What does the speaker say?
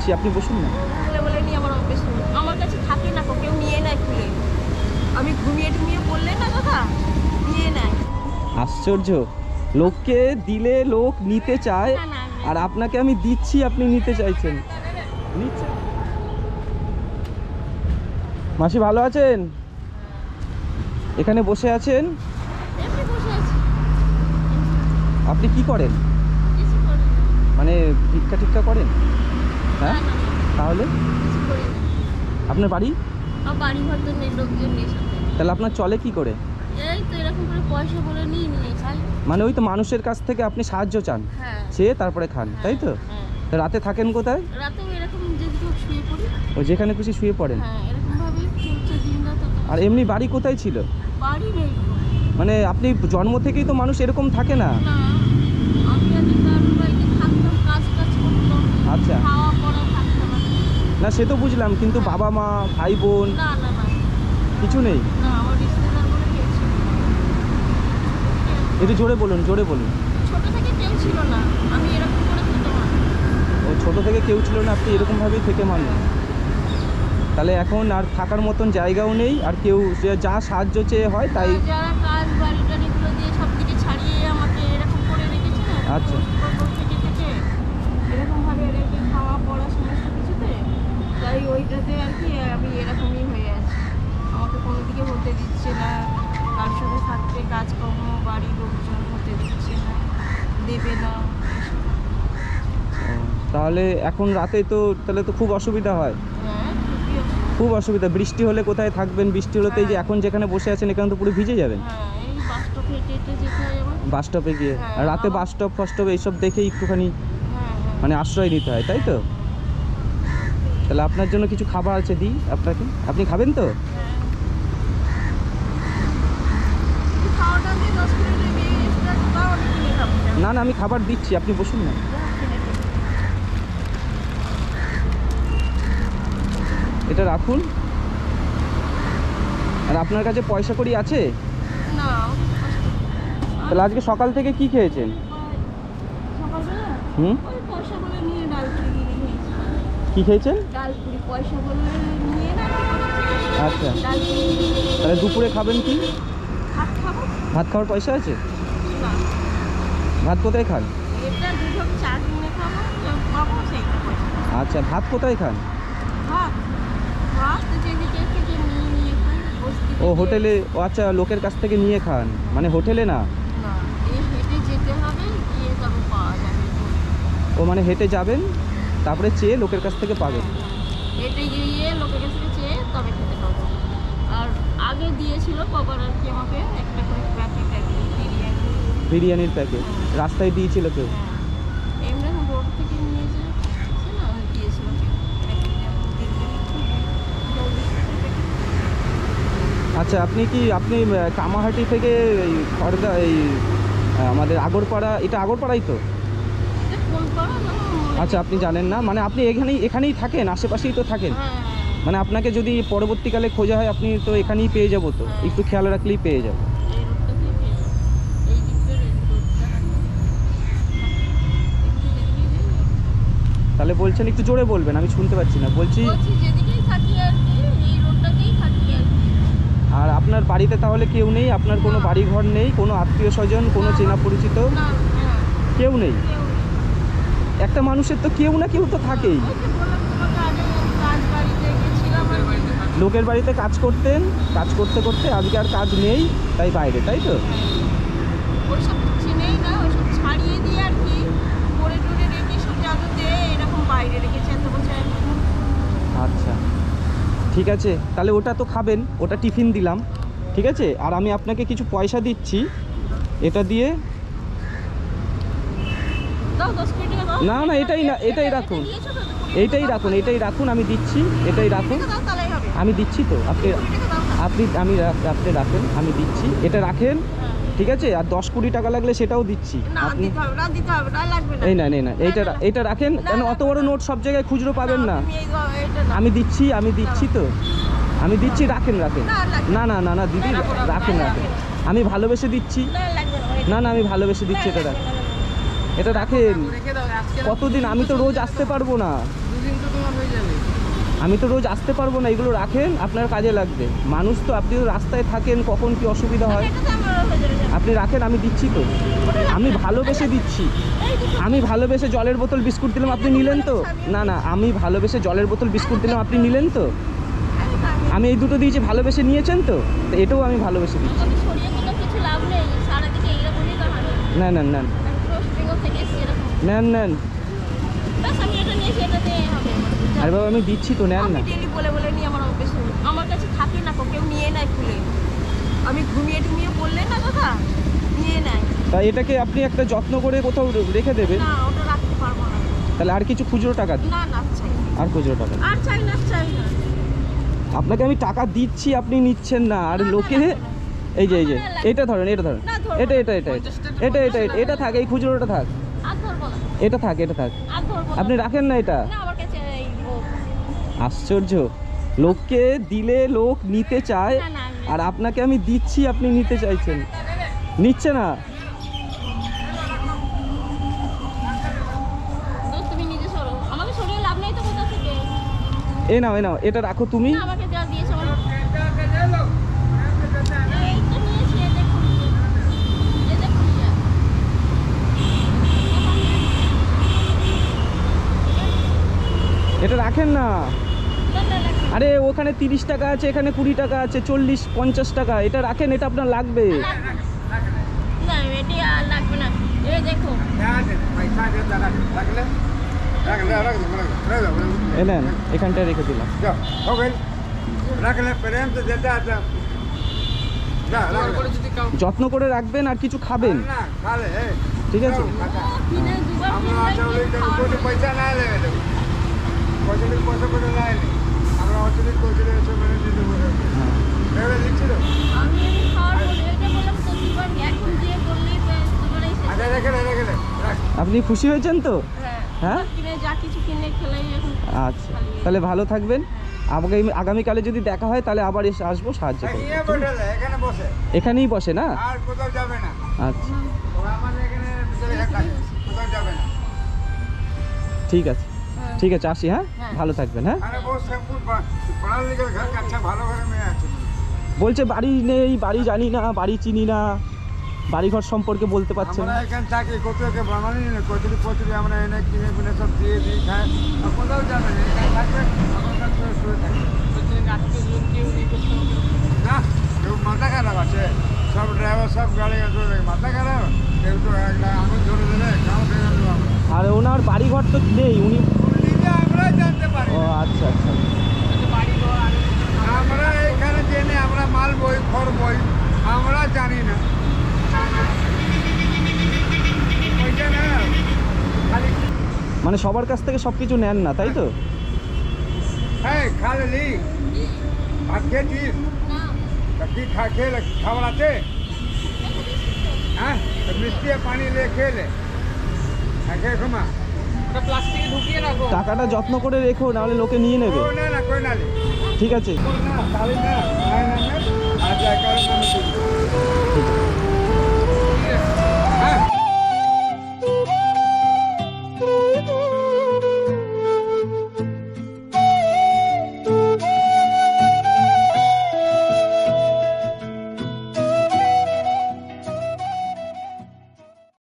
দিচ্ছি আপনি বসুন না। বলে বলে নিয়ে আমার কাছে থাকে না কেউ নিয়ে নেয় খুলে। আমি ঘুমিয়ে না কথা নিয়ে নেয়। আশ্চর্য। লোককে দিলে লোক নিতে চায়। আর আপনাকে আমি দিচ্ছি আপনি নিতে চাইছেন। মাসি ভালো আছেন? এখানে বসে আছেন? আপনি কি করেন। মানে ভিক্ষা টিক্ষা করেন? হ্যাঁ? তাহলে। আপনার বাড়ি? বাড়ি ঘর তো নেই লোকজন নেই তাহলে আপনার চলে কি করে? এই তো এরকম করে পয়সা বলে নিয়ে নিয়ে খাই। মানে ওই তো মানুষের কাছ থেকে আপনি সাহায্য চান? হ্যাঁ। চেয়ে তারপরে খান তাই তো? হ্যাঁ। রাতে থাকেন কোথায়? রাতেও এরকম যদি শুয়ে পড়ি। ও যেখানে খুশি শুয়ে পড়েন? হ্যাঁ এরকম ভাবে চলছে দিন রাত আর এমনি বাড়ি কোথায় ছিল? বাড়ি নেই। মানে আপনি জন্ম থেকেই তো মানুষ এরকম থাকে না? না আমি আগে কারোর বাড়িতে থাকতাম কাজ কাজ করতাম আচ্ছা খাওয়া পড়া থাকতাম না না সে তো বুঝলাম কিন্তু বাবা মা ভাই বোন কিছু নেই। একটু জোরে বলুন জোরে বলুন। ছোট থেকে কেউ ছিল না। আমি এরকম করে ও ছোট থেকে কেউ ছিল না আপনি এরকমভাবেই থেকে মানুষ। তাহলে এখন আর থাকার মতন জায়গাও নেই আর কেউ যে যা সাহায্য চেয়ে হয় তাই যারা কাজ বাড়ি টাড়িগুলো দিয়ে সব থেকে ছাড়িয়ে আমাকে এরকম করে রেখেছে আচ্ছা। ছোট থেকে থেকে এরকম ভাবে রেখে খাওয়া পড়া সমস্ত কিছুতে তাই ওইটাতে আর কি আমি এরকমই হয়ে আছি আমাকে কোনো দিকে হতে দিচ্ছে না কার সঙ্গে থাকতে কাজকর্ম বাড়ির লোকজন হতে দিচ্ছে না দেবে না ও, তাহলে এখন রাতে তো তাহলে তো খুব অসুবিধা হয়। হ্যাঁ। খুব অসুবিধা। বৃষ্টি হলে কোথায় থাকবেন? বৃষ্টি হলে তো এই যে এখন যেখানে বসে আছেন এখানে তো পুরো ভিজে যাবেন। হ্যাঁ হয় বাস স্টপে গিয়ে। হ্যাঁ, রাতে বাস স্টপ ফাস স্টপ এইসব দেখে একটুখানি হ্যাঁ হ্যাঁ। মানে আশ্রয় নিতে হয় তাই তো? তাহলে আপনার জন্য কিছু খাবার আছে দিই আপনাকে? আপনি খাবেন তো? হ্যাঁ। না না আমি খাবার দিচ্ছি আপনি বসুন না। এটা রাখুন। আর আপনার কাছে পয়সা করি আছে? তাহলে আজকে সকাল থেকে কি খেয়েছেন? হুম? কি খেয়েছেন? আচ্ছা। তাহলে দুপুরে খাবেন কি? ভাত খাওয়ার পয়সা আছে? ভাত কোথায় খান? আচ্ছা ভাত কোথায় খান? ও হোটেলে আচ্ছা লোকের কাছ থেকে নিয়ে খান। মানে হোটেলে না? ও মানে হেঁটে যাবেন তারপরে চেয়ে লোকের কাছ থেকে পাবেন। হেঁটে গিয়ে লোকের কাছ থেকে চেয়ে তবে খেতে পাবো। আর আগে দিয়েছিল বাবার আর কি আমাকে একটা করে প্যাকেট বিরিয়ানি। বিরিয়ানির প্যাকেট। রাস্তায় দিয়েছিল কেউ হ্যাঁ এমনি এখন রোড থেকে নিয়ে যে আছে না ওই দিয়েছিল কেউ। প্যাকেট যেমন দেখবেন একটু চল্লিশ প্যাকেট আচ্ছা আপনি কি আপনি কামাহাটি থেকে এই খড়দা এই আমাদের আগরপাড়া এটা আগরপাড়াই তো? আচ্ছা আপনি জানেন না? মানে আপনি এখানেই এখানেই থাকেন আশেপাশেই তো থাকেন। হ্যাঁ। মানে আপনাকে যদি পরবর্তীকালে খোঁজা হয় আপনি তো এখানেই পেয়ে যাব তো। একটু খেয়াল রাখলেই পেয়ে যাব। তাহলে বলছেন একটু জোরে বলবেন আমি শুনতে পাচ্ছি না। বলছি বলছি যেদিকেই থাকি আর কি এই রোডটাতেই থাকি আর কি আর আপনার বাড়িতে তাহলে কেউ নেই? আপনার কোনো বাড়ি ঘর নেই? কোনো আত্মীয় স্বজন? কোনো চেনা পরিচিত? হ্যাঁ কেউ নেই? একটা মানুষের তো কেউ না কেউ তো থাকেই। লোকের বাড়িতে কাজ করতেন। কাজ করতে করতে আজকে আর কাজ নেই তাই বাইরে তাই তো? এখন আচ্ছা। ঠিক আছে তাহলে ওটা তো খাবেন ওটা টিফিন দিলাম ঠিক আছে আর আমি আপনাকে কিছু পয়সা দিচ্ছি এটা দিয়ে না, না, এটাই না, এটাই রাখুন। এইটাই রাখুন এটাই রাখুন আমি দিচ্ছি এটাই রাখুন আমি দিচ্ছি তো আপনি। আপনি আমি রাখতে আপনি রাখেন আমি দিচ্ছি এটা রাখেন। ঠিক আছে আর দশ কুড়ি টাকা লাগলে সেটাও দিচ্ছি এই না এই না এইটা। এইটা রাখেন কেন অত বড় নোট সব জায়গায় খুচরো পাবেন না। আমি দিচ্ছি আমি দিচ্ছি তো আমি দিচ্ছি রাখেন রাখেন না, না না না দিদি রাখেন রাখেন আমি ভালোবেসে দিচ্ছি না না আমি ভালোবেসে দিচ্ছি এটা লাগবে রাখ না, লাগবে না। এটা রাখেন কতদিন আমি তো রোজ আসতে পারব না আমি তো রোজ আসতে পারব না এগুলো রাখেন আপনার কাজে লাগবে মানুষ তো আপনি রাস্তায় থাকেন কখন কি অসুবিধা হয় আপনি রাখেন আমি দিচ্ছি তো। আমি ভালোবেসে দিচ্ছি। আমি ভালোবেসে জলের বোতল বিস্কুট দিলাম আপনি নিলেন তো? না না আমি ভালোবেসে জলের বোতল বিস্কুট দিলাম আপনি নিলেন তো? আমি এই দুটো দিয়েছি ভালোবেসে নিয়েছেন তো তো এটাও আমি ভালোবেসে দিচ্ছি। নেই এইরকমই তো হবে নেন নেন। আরে বাবা আমি দিচ্ছি তো নেন না। আমার কাছে থাকে না কেউ নিয়ে নেয় খুলে। আমি ঘুমিয়ে টুমিয়ে পড়লে না কথা নিয়ে নেয়। তা এটাকে আপনি একটা যত্ন করে কোথাও রেখে দেবেন। না ওটা রাখতে পারব না। তাহলে আর কিছু খুচরো টাকা দিন। না না চাই না। আর খুচরো টাকা দিন। আর চাই না চাই না। আপনাকে আমি টাকা দিচ্ছি আপনি নিচ্ছেন না। আর লোকে এই যে এই যে এটা ধরেন এটা ধরেন। না, ধরবো এটা না। এটা এটা এটা। এটা এটা এটা এটা থাক এই খুচরোটা থাক। আর ধরবো না। এটা থাক এটা থাক। আর ধরবো না। আপনি রাখেন না এটা। না আমার কাছে এই ও- আশ্চর্য। লোককে দিলে লোক নিতে চায়। না, না, আর আপনাকে আমি দিচ্ছি আপনি নিতে চাইছেন। নিচ্ছে না। এ নাও এ নাও এটা রাখো তুমি। এটা রাখেন না, আরে ওখানে তিরিশ টাকা আছে এখানে কুড়ি টাকা আছে চল্লিশ পঞ্চাশ টাকা এটা রাখেন এটা আপনার লাগবে। এলেন এখানটা রেখে দিলাম। যত্ন করে রাখবেন আর কিছু খাবেন। ঠিক আছে? পয়সা না পয়সা পয়সা না আপনি খুশি হয়েছেন তো? হ্যাঁ? আচ্ছা তাহলে ভালো থাকবেন। আগামী আগামীকালে যদি দেখা হয়, তাহলে আবার এসে আসব, সাহায্য করব এখানেই বসে না? আচ্ছা। ঠিক আছে। ঠিক আছে আসি হ্যাঁ? হ্যাঁ। ভালো থাকবেন হ্যাঁ? বলছে বাড়ি নেই বাড়ি জানি না বাড়ি চিনি না। বাড়িঘর সম্পর্কে বলতে পারছে আমরা না এখানে থাকি কচুকে বানানি না কচুরি কচুরি আমরা এনে কিনে কিনে সব দিয়ে দিই খাই আর কোথাও যাবে না এখানে থাকবে আমার কাছে শুয়ে থাকবে। না কেউ মাথা খারাপ আছে সব ড্রাইভার সব গাড়ি মাথা খারাপ। কেউ তো আঙুল ধরে আর ওনার বাড়িঘর তো নেই উনি নিজে আমরাই জানতে পারি ও আচ্ছা আচ্ছা আমরা এখানে জেনে আমরা মাল বই খড় বই আমরা জানি না পয়সা না খালি মানে সবার কাছ থেকে সব কিছু নেন না তাই তো? হ্যাঁ খালি। লি ভাত খেয়েছিস? তা কি খা খেলে? খাবার আছে? হ্যাঁ? মিষ্টি আর পানি নিয়ে খেলে। হ্যাঁ খেয়ে ঘুমা টাকাটা যত্ন করে রেখো নাহলে লোকে নিয়ে নেবে। ও না না কই না লি ঠিক আছে Good.